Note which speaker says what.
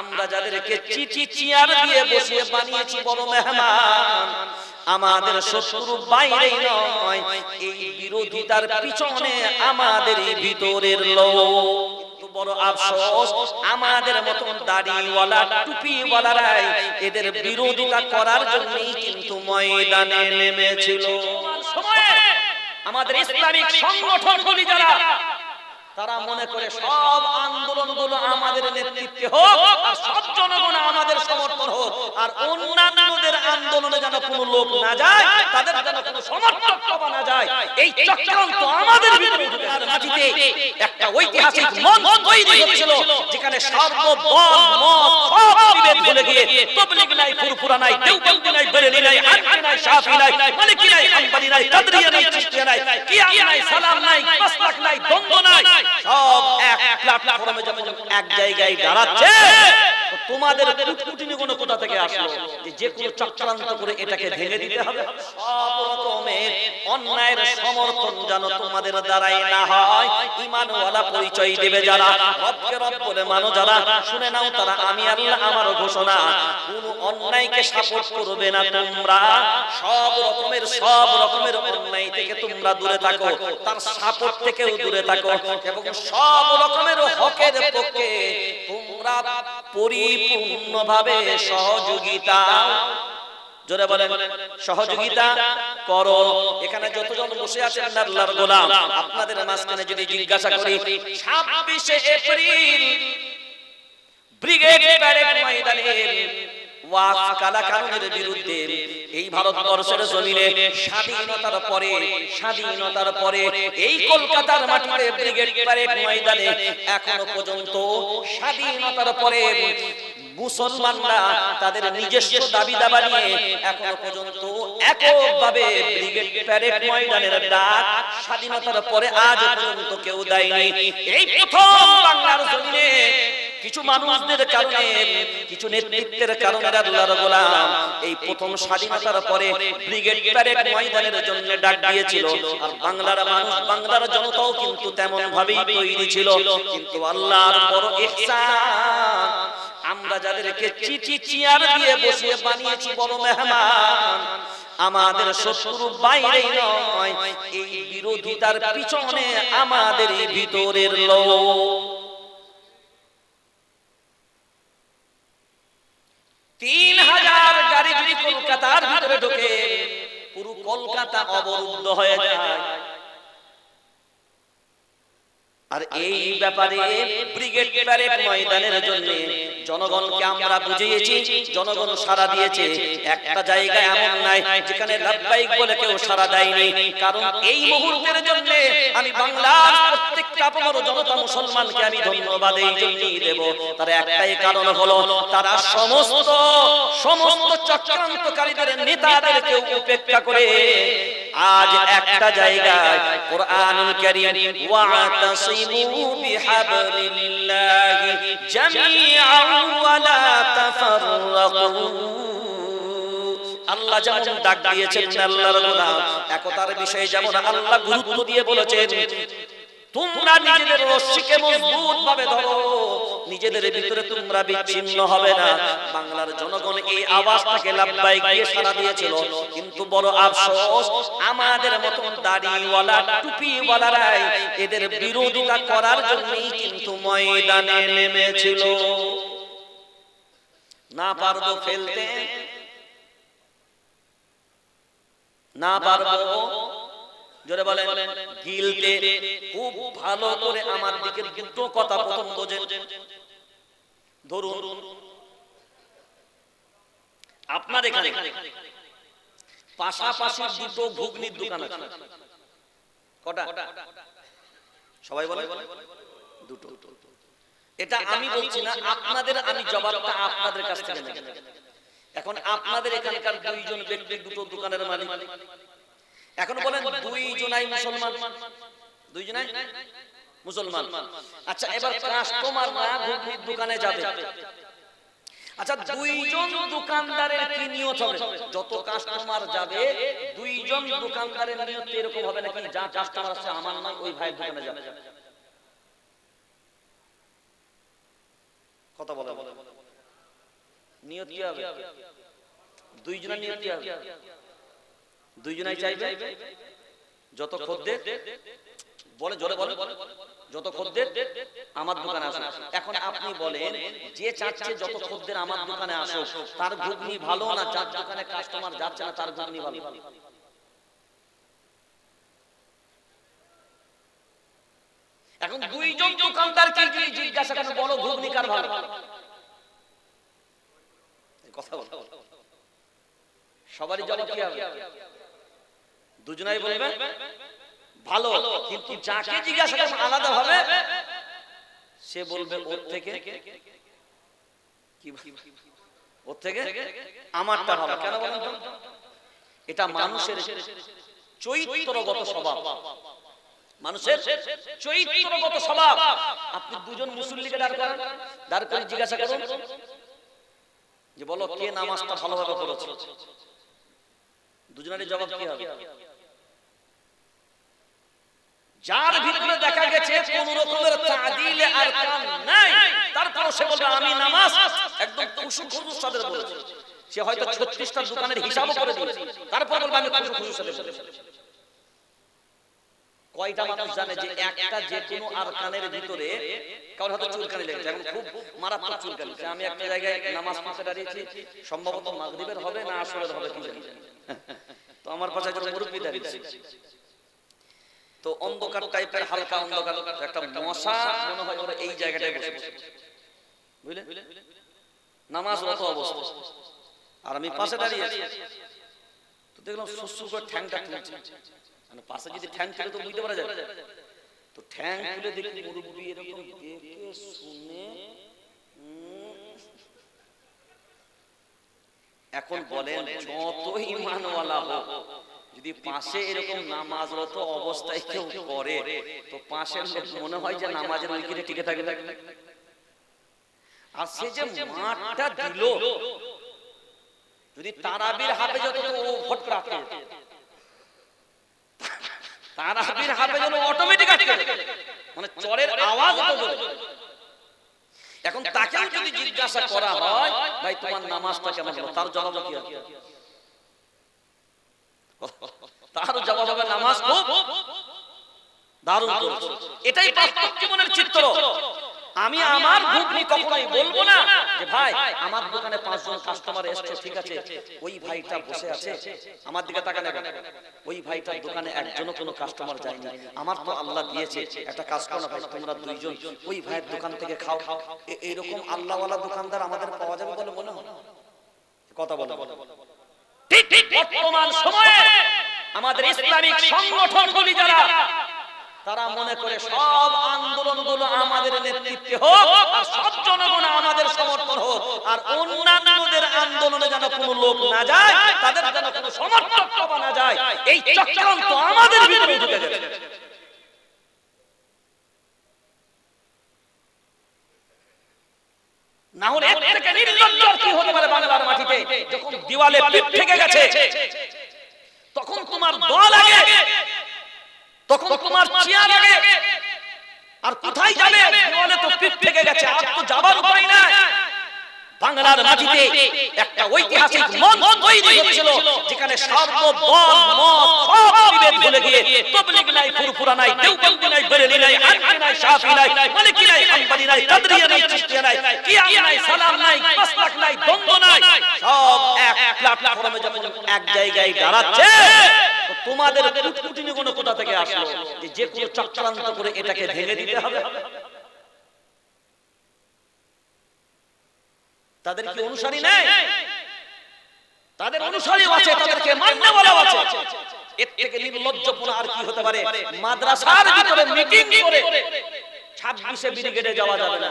Speaker 1: আমরা যাদেরকে চিঠি চেয়ার দিয়ে বসিয়ে বানিয়েছি বড় মেহমান। আমাদের শত্রু বাইরেই নয়। এই বিরোধিতার পিছনে আমাদের ভিতরের লোক বড় আফসোস আমাদের মতন দাড়িওয়ালা টুপিওয়ালারাই এদের বিরোধিতা করার জন্যই কিন্তু ময়দানে নেমেছিল। আমাদের ইসলামিক সংগঠনগুলি যারা তারা মনে করে সব আন্দোলনগুলো আমাদের নেতৃত্বে হোক আর সব জনগণ আমাদের সমর্থন হোক, আর অন্যান্যদের আন্দোলনে যেন কোনো লোক না যায়, তাদের যেন কোনো সমর্থক পাওয়া না যায়, এই চক্রান্ত আমাদের ভিতরে মাটিতে। একটা ঐতিহাসিক মঞ্চ তৈরি হচ্ছিল যেখানে সর্বদল মত সব ভুলে গিয়ে তবলিগ নাই, ফুরফুরা নাই, দেওবন্দি নাই, বেরেলি নাই হানাফি নাই, শাফি নাই, মালিকি নাই, হাম্বলি নাই, কাদরিয়া নাই, চিশতিয়া নাই, কিয়াম নাই, সালাম নাই, মাসলাক নাই, দ্বন্দ্ব নাই, সব এক প্ল্যাটফর্মে যখন এক জায়গায় দাঁড়াচ্ছে তোমাদের কুটকুটিনি কোনো কোথা থেকে আসলো? যে যে কোনো চক্রান্ত করে এটাকে ভেঙে দিতে হবে। সব রকমের অন্যায়ের সমর্থন যেন তোমাদের দ্বারাই না হয়। ইমানওয়ালা পরিচয় দেবে যারা। রবকে রব বলে মানো যারা। শুনে নাও তারা আমি আল্লাহ আমার ঘোষণা। কোন অন্যায়কে সাপোর্ট করবে না তোমরা। সব রকমের সব রকমের অন্যায় থেকে তোমরা দূরে থাকো। তার সাপোর্ট থেকেও দূরে থাকো। এবং সব রকমের হকের পক্ষে পরিপূর্ণভাবে সহযোগিতা। জোরে বলেন, সহযোগিতা করো। এখানে যতজন বসে আছেন আল্লাহর গোলাম, আপনাদের মাঝখানে যদি জিজ্ঞাসা করি 26 এপ্রিল ব্রিগেড প্যারেড ময়দানে এই ভারতবর্ষের স্বাধীনতার পরে স্বাধীনতার পরে এই কলকাতার মাটিতে ময়দানে এখনও পর্যন্ত স্বাধীনতার পরে মুসলমানরা তাদের নিজস্ব দাবি দাবা নিয়ে এখনও পর্যন্ত এককভাবে ব্রিগেড প্যারেড ময়দানের ডাক স্বাধীনতার পরে আজ পর্যন্ত কেউ দেয়নি। এই প্রথম বাংলার জমিনে কিছু মানুষদের কারণে, কিছু নেতৃত্বের কারণে আল্লাহর গোলাম এই প্রথম স্বাধীনতার পরে ব্রিগেড প্যারেড ময়দানের জন্য ডাক দিয়েছিল। আর বাংলার মানুষ, বাংলার জনতাও কিন্তু তেমন ভাবেই তৈরি ছিল। কিন্তু আল্লাহর বড় আমরা যাদেরকে চিঠি চিয়ার দিয়ে বসিয়ে বানিয়েছি বড় মেহমান, আমাদের শত্রু বাইরেই নয়, এই বিরোধিতার পিছনে আমাদের ভিতরের লোক। তিন হাজার গাড়ি যদি কলকাতার ভিতরে ঢোকে পুরো কলকাতা অবরুদ্ধ হয়ে যায়। আর এই ব্যাপারে ব্রিগেড প্যারেড ময়দানের জন্য জনগণকে আমরা বুঝিয়েছি জনগণ সারা দিয়েছে। একটা জায়গা এমন নাই যেখানে লাভবাহিক বলে কেউ সারা দেয়নি। কারণ এই মুহূর্তের জন্য আমি বাংলার প্রত্যেকটা আপমর জনতা মুসলমানকে আমি ধন্যবাদ এই জন্যই দেব। তার একটাই কারণ হলো তারা সমস্ত সমস্ত চক্রান্তকারীদের নেতাদেরকে উপেক্ষা করে আজ একটা জায়গায় কোরআনুল কারীম ওয়াতাসিমু বিহাবলিল্লাহি জামিআন ওয়া লা তাফাররাকু। আল্লাহ যেমন ডাক দিয়েছেন আল্লাহর গোলাম একতার বিষয়ে যেমন আল্লাহ গুরুত্ব দিয়ে বলেছেন তোমরা নিজেদের রশ্মিকে মজবুত ভাবে ধরো। নিজেদের ভিতরে তোমরা বিচ্ছিন্ন হবে না। বাংলার জনগণ এই আওয়াজটাকে লাভবাই গিয়ে সারা দিয়েছিল। কিন্তু বড় আফসোস, আমাদের মতন দাড়িওয়ালা, টুপিওয়ালারাই এদের বিরোধিতা করার জন্যই কিন্তু ময়দানে নেমেছিল। না পারব ফেলতে, না পারব, জোরে বলেন, গিলতে। ভালো করে আমার দিকে দুটো কথা প্রথম বোঝেন। ধরুন, আপনার এখানে পাশাপাশি দুটো ঘুগনির দোকান আছে। কটা? সবাই বলে দুটো। এটা আমি বলছি না, আপনাদের আমি জবাবটা আপনাদের কাছ থেকে নেব। এখন আপনাদের এখানকার দুইজন ব্যক্তি দুটো দোকানের মালিক। এখন বলেন, দুইজনাই মুসলমান। দুইজনাই মুসলমান। আচ্ছা এবার কাস্টমার না ঘুগনির দোকানে যাবে। আচ্ছা দুইজন দোকানদারের কি নিয়ত হবে? যত কাস্টমার যাবে দুইজন দোকানদারের নিয়ত এরকম হবে নাকি? যা কাস্টমার আছে আমার নাম ওই ভাই দোকানে যাবে। কথা বলে নিয়ত কি হবে? দুইজনের নিয়ত কি হবে? দুইজনাই চাইবে? যত খদ্দের বলে, জোরে বলে। যত খদ্দের আমার দোকানে আসে এখন আপনি বলেন, যে চাচ্ছে যত খদ্দের আমার দোকানে আসো তার ঘুগনি ভালো না, যার দোকানে কাস্টমার যাচ্ছে না, তার ঘুগনি ভালো? এখন দুইজন দোকানদারকে যদি জিজ্ঞাসা করেন বলো, ঘুগনি কার ভালো? কথা বলো। সবারই জবাব কি হবে? দুজনাই বলবে? ভালো কিন্তু যাকে জিজ্ঞাসা করবেন আলাদা হবে সে বলবে ওর থেকে কি ওর থেকে আমারটা ভালো কেন বলেন এটা মানুষের চৈত্রগত স্বভাব। মানুষের চৈত্রগত স্বভাব। আপনি দুজন মুসল্লিকে দাঁড় করেন। দাঁড় করে জিজ্ঞাসা করুন। যে বলো কে নামাজটা ভালোভাবে করেছে দুজনেরই জবাব কি হবে? যার ভিতরে দেখা গেছে কোন রকমের তাদিলে আর কাম নাই। তারপর সে বলবে আমি নামাজ একদম খুশু খুশুর সাথে বলেছি সে হয়তো 36টা দোকানের হিসাবও করে দিয়েছে। তারপর বলবে আমি খুশু খুশুর সাথে বলেছি কয়টা মানুষ জানে যে একটা যে কোনো আরকানের ভিতরে কারণ হয়তো চুলকানি লেগেছে। এখন খুব মারাত্মক চুলকানি যে আমি একটা জায়গায় নামাজ পড়তে দাঁড়িয়েছি। সম্ভবত মাগরিবের হবে না আসরের হবে কি জানি। তো আমার পাশে একজন মুরব্বী দাঁড়িয়েছে। তো অন্ধকার টাইপের হালকা অন্ধকার, একটা মশা মনে হয় ওরা এই জায়গাটায় বসে বসে। বুঝলে? নামাজ রত অবস্থা। আর আমি পাশে দাঁড়িয়ে আছি। তো দেখলাম সুসু করে ঠ্যাংটা তুলছে মানে পাশে যদি ঠ্যাং তুলে তো বুঝতে পারা যাবে তো ঠ্যাং তুলে দেখি মুরব্বী এরকম দেখে শুনে এখন বলেন যত ইমানওয়ালা হোক যদি পাশে এরকম নামাজরত অবস্থায় কেউ করে তো পাশের লোক মনে হয় যে নামাজের উইকেটে টিকে থাকবে। আর সে যে মাঠটা দিল যদি তারাবির হাতে যত ও ভোট রাখে তারাবির হাতে যেন অটোমেটিক আটকে মানে চরের আওয়াজ এখন তাকে যদি জিজ্ঞাসা করা হয় ভাই তোমার নামাজটা কেমন তার জবাব কি তার জবাব হবে নামাজ খুব। দারুণ এটাই বাস্তব জীবনের চিত্র। আমি আমার ঘুগনি কখনোই বলব না যে ভাই আমার দোকানে পাঁচজন কাস্টমার এসছে ঠিক আছে? ওই ভাইটা বসে আছে। আমার দিকে তাকান ওই ভাইটার দোকানে একজনও কোনো কাস্টমার যায়নি। আমার তো আল্লাহ দিয়েছে একটা কাজ করো ভাই তোমরা দুইজন। ওই ভাইয়ের দোকান থেকে খাও। এ- এইরকম আল্লাহওয়ালা দোকানদার আমাদের পাওয়া যাবে বলে মনে হয়? কথা বলো। বলো। ঠিক ঠিক বর্তমান সময়ে আমাদের ইসলামিক সংগঠনগুলি যারা, তারা মনে করে সব আন্দোলনগুলো আমাদের নেতৃত্বে হোক, আর সব জনগণ আমাদের সমর্থন হোক, আর অন্যান্যদের আন্দোলনে যেন কোনো লোক না যায়, তাদের যেন কোনো সমর্থক না যায়, এই চক্রান্ত আমাদের ভিতরে ঢুকে গেছে না হলে এর থেকে নির্লজ্জ আর কি হতে পারে বাংলার মাটিতে যখন দিওয়ালে পিঠ থেকে গেছে। তখন তোমার দল আগে। তখন তোমার চেয়ার আগে। আর কোথায় যাবে? দেওয়ালে তো পিঠ থেকে গেছে, আর তো যাবার উপায় নাই। বাংলার মাটিতে একটা ঐতিহাসিক মঞ্চ তৈরি হচ্ছিল যেখানে সর্বদল মত, সব বিভেদ ভুলে গিয়ে তবলিগ নাই নাই নাই, বেরেলি নাই নাই নাই, মালিকি নাই নাই, কাদরিয়া নাই কিয়াম নাই সালাম নাই মাসলাক নাই দ্বন্দ্ব নাই। সব এক প্ল্যাটফর্মে যখন এক জায়গায় দাঁড়াচ্ছে তোমাদের কুটকুটিনি কোনো কোথা থেকে আসলো যে যে কোনো চক্রান্ত করে এটাকে ভেঙে দিতে হবে। তাদের কি অনুসারী নেই? তাদের অনুসারী আছে তাদেরকে মানতে বলা আছে। এর থেকে নির্লজ্জপনা আর কি হতে পারে? মাদ্রাসার ভিতরে মিটিং করে ছাব্বিশে ব্রিগেডে যাওয়া যাবে না।